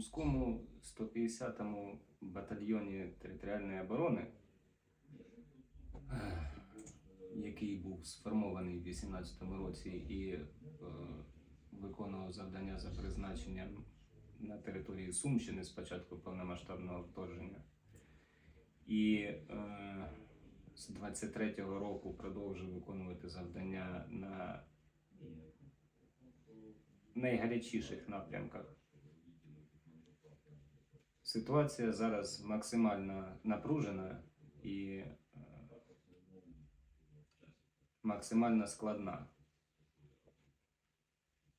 Сумському 150-му батальйоні територіальної оборони, е, який був сформований в 18-му році і е, виконував завдання за призначенням на території Сумщини з початку повномасштабного вторгнення. І е, з 23-го року продовжив виконувати завдання на найгарячіших напрямках. Ситуація зараз максимально напружена і е, максимально складна.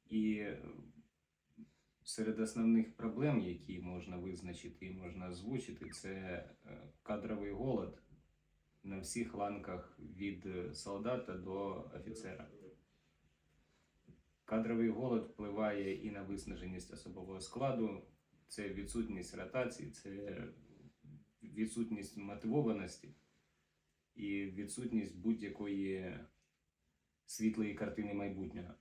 І серед основних проблем, які можна визначити і можна озвучити, це е, кадровий голод на всіх ланках від е, солдата до офіцера. Кадровий голод впливає і на виснаженість особового складу, це відсутність ротації, це відсутність мотивованості і відсутність будь-якої світлої картини майбутнього.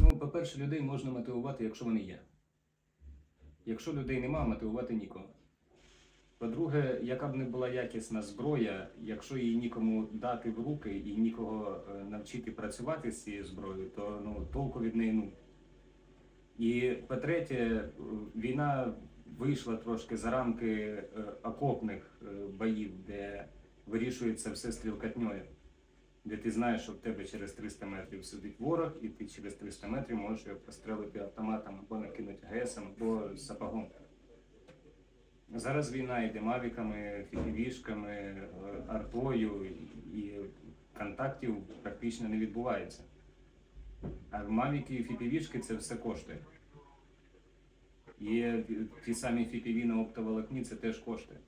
Ну, по-перше, людей можна мотивувати, якщо вони є. Якщо людей нема, мотивувати нікого. По-друге, яка б не була якісна зброя, якщо її нікому дати в руки і нікого е, навчити працювати з цією зброєю, то ну, толку від неї ну. І по-третє, е, війна вийшла трошки за рамки е, окопних е, боїв, де вирішується все стрілкатньою, де ти знаєш, що в тебе через 300 метрів сидить ворог, і ти через 300 метрів можеш його прострелити автоматом або накинути ГСом, або сапогом. Зараз війна йде мавіками, фітівішками, артою, і контактів практично не відбувається. А мавіки і фіпівішки це все коштує. Є ті самі фіпіві на оптоволокні, це теж коштує.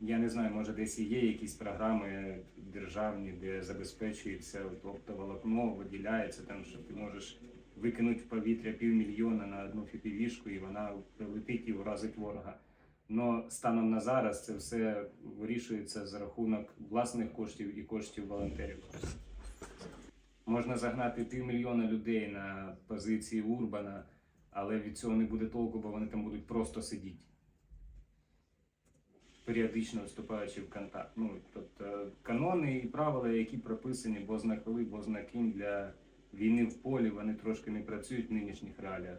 Я не знаю, може десь і є якісь програми державні, де забезпечується оптоволокно, виділяється там, що ти можеш викинути в повітря півмільйона на одну фіпівішку, і вона прилетить і вразить ворога. Но станом на зараз це все вирішується за рахунок власних коштів і коштів волонтерів. Можна загнати півмільйона людей на позиції Урбана, але від цього не буде толку, бо вони там будуть просто сидіти. Періодично вступаючи в контакт. Ну, тобто канони і правила, які прописані, бо знаколи, бо знаким для війни в полі, вони трошки не працюють в нинішніх реаліях.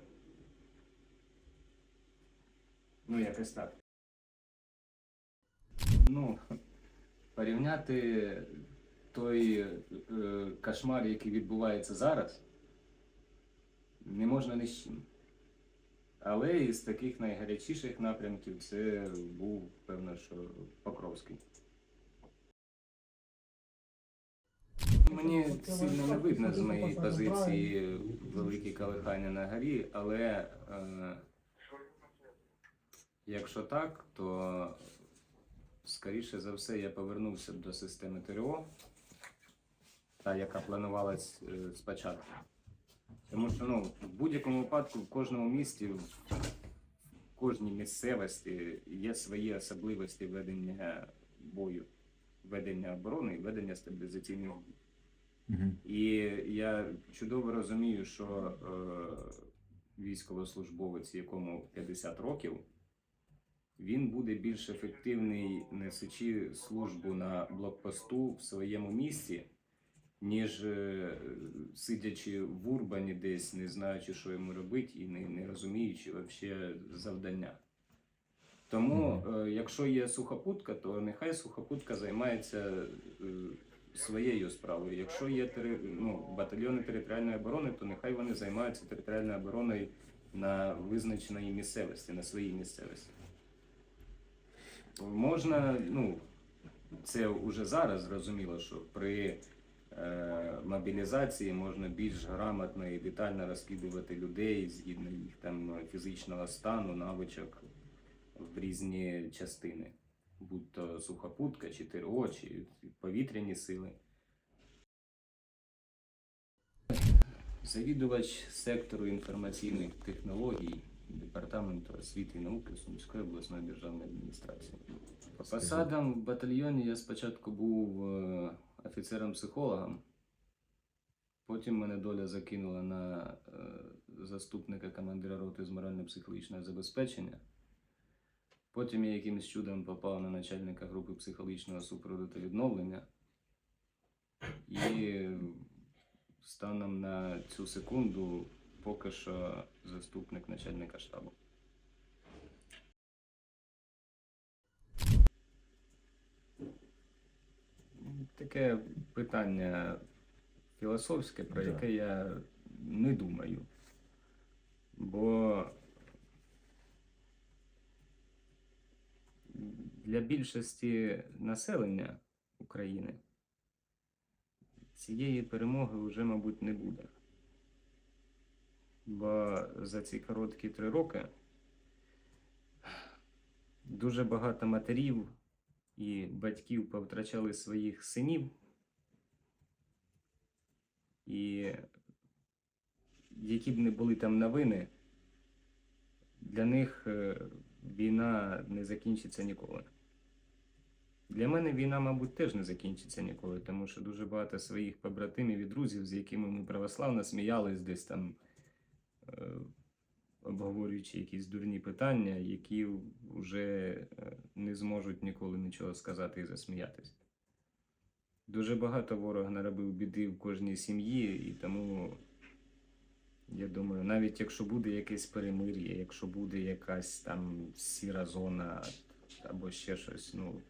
Ну, якось так. Ну, порівняти той е, кошмар, який відбувається зараз, не можна ні з чим. Але із таких найгарячіших напрямків це був, певно, що Покровський. Мені сильно не видно з моєї позиції великі колихання на горі, але е, якщо так, то скоріше за все я повернувся б до системи ТРО, та яка планувалась е, спочатку. Тому що ну, в будь-якому випадку в кожному місті, в кожній місцевості є свої особливості ведення бою, ведення оборони і ведення стабілізаційних дій. І я чудово розумію, що е, військовослужбовець, якому 50 років, він буде більш ефективний, несучи службу на блокпосту в своєму місті, ніж е, сидячи в урбані десь, не знаючи, що йому робити, і не, не розуміючи вообще завдання. Тому, е, якщо є сухопутка, то нехай сухопутка займається е, своєю справою. Якщо є ну, батальйони територіальної оборони, то нехай вони займаються територіальною обороною на визначеній місцевості, на своїй місцевості. Можна, ну, це вже зараз зрозуміло, що при мобілізації можна більш грамотно і детально розкидувати людей згідно їх там фізичного стану, навичок в різні частини, будь то сухопутка, чи ТРО, чи повітряні сили. Завідувач сектору інформаційних технологій Департаменту освіти і науки Сумської обласної державної адміністрації. По посадам в батальйоні я спочатку був е, офіцером-психологом, Потім мене доля закинула на е, заступника командира роти з морально-психологічного забезпечення. Потім я якимось чудом попав на начальника групи психологічного супроводу та відновлення. І станом на цю секунду поки що заступник начальника штабу. Таке питання філософське, про яке я не думаю. Бо для більшості населення України цієї перемоги вже, мабуть, не буде. Бо за ці короткі три роки дуже багато матерів і батьків повтрачали своїх синів. І які б не були там новини, для них е, війна не закінчиться ніколи. Для мене війна, мабуть, теж не закінчиться ніколи, тому що дуже багато своїх побратимів і друзів, з якими ми православно сміялись десь там, е, обговорюючи якісь дурні питання, які вже е, не зможуть ніколи нічого сказати і засміятись. Дуже багато ворог наробив біди в кожній сім'ї, і тому я думаю, навіть якщо буде якесь перемир'я, якщо буде якась там сіра зона або ще щось, ну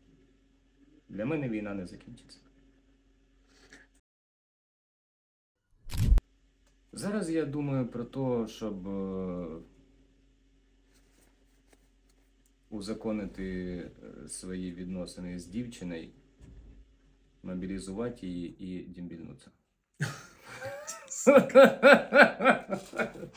для мене війна не закінчиться. Зараз я думаю про те, щоб е, узаконити е, свої відносини з дівчиною, мобілізувати її і дімбільнутися.